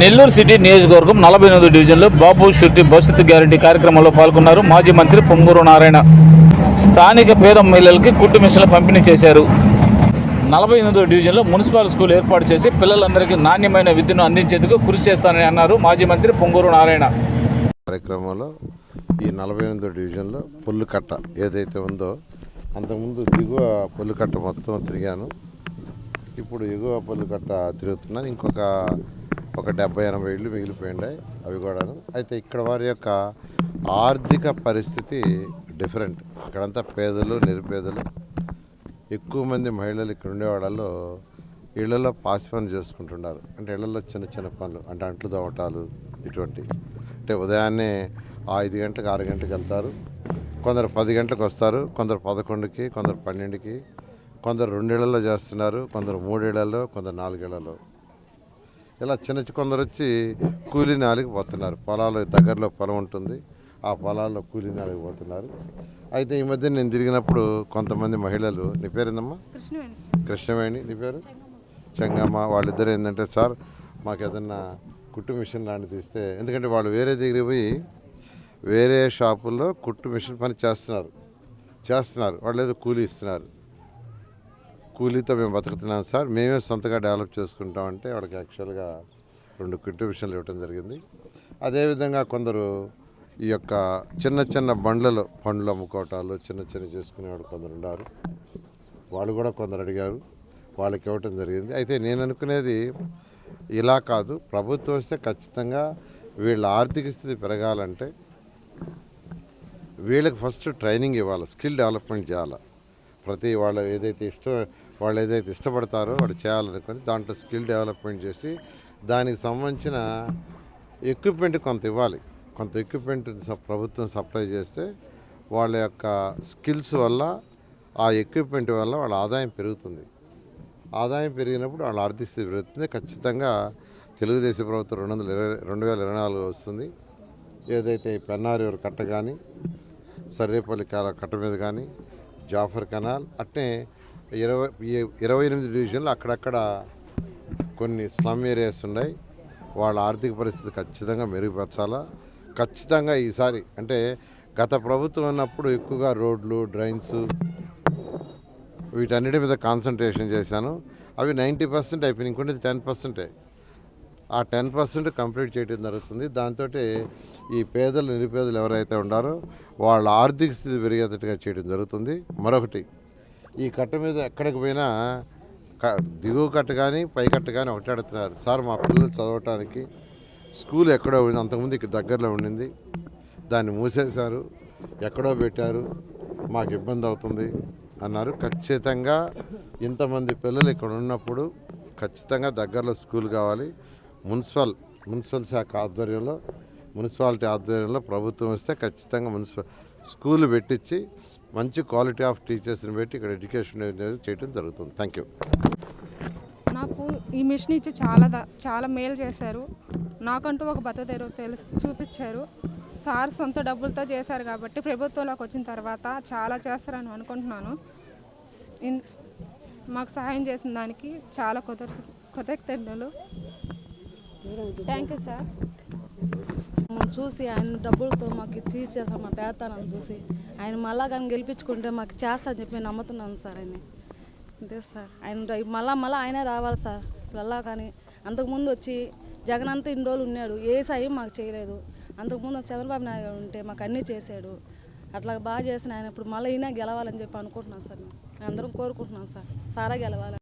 Nellore city నియోజకవర్గం నలభై ఎనిమిది డివిజన్లో బాబు షుట్టి భవిష్యత్తు గ్యారంటీ కార్యక్రమంలో పాల్గొన్నారు మాజీ మంత్రి పొంగూరు నారాయణ. స్థానిక పేద మహిళలకి కుట్టు మిషన్లు పంపిణీ చేశారు. నలభై ఎనిమిదో డివిజన్లో మున్సిపల్ స్కూల్ ఏర్పాటు చేసి పిల్లలందరికీ నాణ్యమైన విద్యను అందించేందుకు కృషి చేస్తానని అన్నారు మాజీ మంత్రి పొంగూరు నారాయణ. కార్యక్రమంలో ఈ నలభై ఎనిమిదో డివిజన్లో పుల్లుకట్ట ఏదైతే ఉందో అంతకుముందు దిగువ పొల్లుకట్ట మొత్తం తిరిగాను. ఇప్పుడు ఎగువ పొల్లుకట్ట తిరుగుతున్నాను. ఇంకొక ఒక డెబ్బై ఎనభై ఇళ్ళు మిగిలిపోయినాయి అవి కూడాను. అయితే ఇక్కడ వారి యొక్క ఆర్థిక పరిస్థితి డిఫరెంట్. ఇక్కడంతా పేదలు నిరుపేదలు. ఎక్కువ మంది మహిళలు ఇక్కడ ఉండే వాళ్ళలో ఇళ్ళలో పాసి పని చేసుకుంటున్నారు. అంటే ఇళ్ళలో చిన్న చిన్న పనులు అంటే అంట్లు దోవటాలు ఇటువంటి. అంటే ఉదయాన్నే ఐదు గంటలకు ఆరు గంటలకు వెళ్తారు. కొందరు పది గంటలకు వస్తారు కొందరు పదకొండుకి కొందరు పన్నెండుకి కొందరు రెండేళ్ళలో చేస్తున్నారు కొందరు మూడేళ్ళలో కొందరు నాలుగేళ్ళలో. ఇలా చిన్న చి- కొందరు వచ్చి కూలీ నాలికి పోతున్నారు. పొలాలు దగ్గరలో పొలం ఉంటుంది. ఆ పొలాల్లో కూలీ నాలికి పోతున్నారు. అయితే ఈ మధ్య నేను తిరిగినప్పుడు కొంతమంది మహిళలు నీ పేరేందమ్మా? కృష్ణవేణి. కృష్ణవేణి నీ పేరు? చెంగమ్మ. వాళ్ళిద్దరు ఏంటంటే సార్ మాకు ఏదన్నా కుట్టు మిషన్ లాంటిది ఇస్తే ఎందుకంటే వాళ్ళు వేరే దగ్గరికి పోయి వేరే షాపుల్లో కుట్టు మిషన్ పని చేస్తున్నారు. చేస్తున్నారు. వాళ్ళు ఏదో కూలీ ఇస్తున్నారు. కూలీతో మేము బతుకుతున్నాం సార్. మేమే సొంతగా డెవలప్ చేసుకుంటాం అంటే వాళ్ళకి యాక్చువల్గా రెండు కంట్రిబ్యూషన్లు ఇవ్వడం జరిగింది. అదేవిధంగా కొందరు ఈ యొక్క చిన్న చిన్న బండ్లలో పండ్లు అమ్ముకోవటాలు చిన్న చిన్న చేసుకునేవాడు కొందరు ఉన్నారు. వాళ్ళు కూడా కొందరు అడిగారు. వాళ్ళకి ఇవ్వటం జరిగింది. అయితే నేను అనుకునేది ఇలా కాదు. ప్రభుత్వం వస్తే ఖచ్చితంగా వీళ్ళ ఆర్థిక స్థితి పెరగాలంటే వీళ్ళకి ఫస్ట్ ట్రైనింగ్ ఇవ్వాలి స్కిల్ డెవలప్మెంట్ చేయాలి. ప్రతి వాళ్ళు ఏదైతే ఇష్టం వాళ్ళు ఏదైతే ఇష్టపడతారో వాళ్ళు చేయాలనుకొని దాంట్లో స్కిల్ డెవలప్మెంట్ చేసి దానికి సంబంధించిన ఎక్విప్మెంట్ కొంత ఇవ్వాలి. కొంత ఎక్విప్మెంట్ ప్రభుత్వం సప్లై చేస్తే వాళ్ళ యొక్క స్కిల్స్ వల్ల ఆ ఎక్విప్మెంట్ వల్ల వాళ్ళ ఆదాయం పెరుగుతుంది. ఆదాయం పెరిగినప్పుడు వాళ్ళ ఆర్థిక స్థితి పెరుగుతుంది. ఖచ్చితంగా తెలుగుదేశం ప్రభుత్వం రెండు వందల ఇరవై రెండు వేల ఇరవై నాలుగు వస్తుంది. ఏదైతే పెన్నారి కట్ట కానీ సర్రేపల్లి కాల కట్ట మీద కానీ జాఫర్ కెనాల్ అట్నే ఇరవై ఇరవై ఎనిమిది డివిజన్లు అక్కడక్కడ కొన్ని స్లమ్ ఏరియాస్ ఉన్నాయి. వాళ్ళ ఆర్థిక పరిస్థితి ఖచ్చితంగా మెరుగుపరచాలా? ఖచ్చితంగా ఈసారి అంటే గత ప్రభుత్వం ఉన్నప్పుడు ఎక్కువగా రోడ్లు డ్రైన్స్ వీటన్నిటి మీద కాన్సన్ట్రేషన్ చేశాను. అవి నైంటీ పర్సెంట్ అయిపోయినాయి. ఇంకొంటే టెన్ పర్సెంటే. ఆ టెన్ పర్సెంట్ కంప్లీట్ చేయడం జరుగుతుంది. దాంతో ఈ పేదలు నిరుపేదలు ఎవరైతే ఉన్నారో వాళ్ళ ఆర్థిక స్థితి పెరిగేటట్టుగా చేయడం జరుగుతుంది. మరొకటి ఈ కట్ట మీద ఎక్కడికి పోయినా క- దిగువ కట్ట కానీ పై కట్ట కానీ ఒకటి అడుగుతున్నారు. సార్ మా పిల్లలు చదవటానికి స్కూల్ ఎక్కడో ఉంది అంతకుముందు ఇక్కడ దగ్గరలో ఉండింది. దాన్ని మూసేశారు ఎక్కడో పెట్టారు మాకు ఇబ్బంది అవుతుంది అన్నారు. ఖచ్చితంగా ఇంతమంది పిల్లలు ఇక్కడ ఉన్నప్పుడు ఖచ్చితంగా దగ్గరలో స్కూల్ కావాలి. మున్సిపల్ మున్సిపల్ శాఖ ఆధ్వర్యంలో మున్సిపాలిటీ ఆధ్వర్యంలో ప్రభుత్వం వస్తే ఖచ్చితంగా మున్సిపల్ స్కూల్ పెట్టించి మంచి క్వాలిటీ ఆఫ్ టీచర్స్ని పెట్టి ఇక్కడ ఎడ్యుకేషన్ చేయడం జరుగుతుంది. థ్యాంక్ యూ నాకు ఈ మిషన్ ఇచ్చి చాలా చాలా మేలు చేశారు. నాకంటూ ఒక బతుకు తెలుసు చూపించారు. సార్ సొంత డబ్బులతో చేశారు కాబట్టి ప్రభుత్వంలోకి వచ్చిన తర్వాత చాలా చేస్తారని అనుకుంటున్నాను. ఇన్- మాకు సహాయం చేసిన దానికి చాలా కృత కృతజ్ఞతలు. థ్యాంక్ యూ సార్ చూసి ఆయన డబ్బులతో మాకు తీర్చేసాం మా పేదతనాన్ని చూసి. ఆయన మళ్ళా కానీ గెలిపించుకుంటే మాకు చేస్తారని చెప్పి నేను నమ్ముతున్నాను సార్ ఆయన అంతే సార్. ఆయన మళ్ళా మళ్ళీ ఆయనే రావాలి సార్. మళ్ళా కానీ అంతకుముందు వచ్చి జగన్ అంతా ఇన్ని రోజులు ఉన్నాడు ఏ సాయం మాకు చేయలేదు. అంతకుముందు చంద్రబాబు నాయుడు గారు ఉంటే మాకు అన్నీ చేశాడు. అట్లా బాగా చేసిన ఆయన ఇప్పుడు మళ్ళీ ఈయన గెలవాలని చెప్పి అనుకుంటున్నాను సార్ మేము అందరం కోరుకుంటున్నాం సార్. సారా గెలవాలి.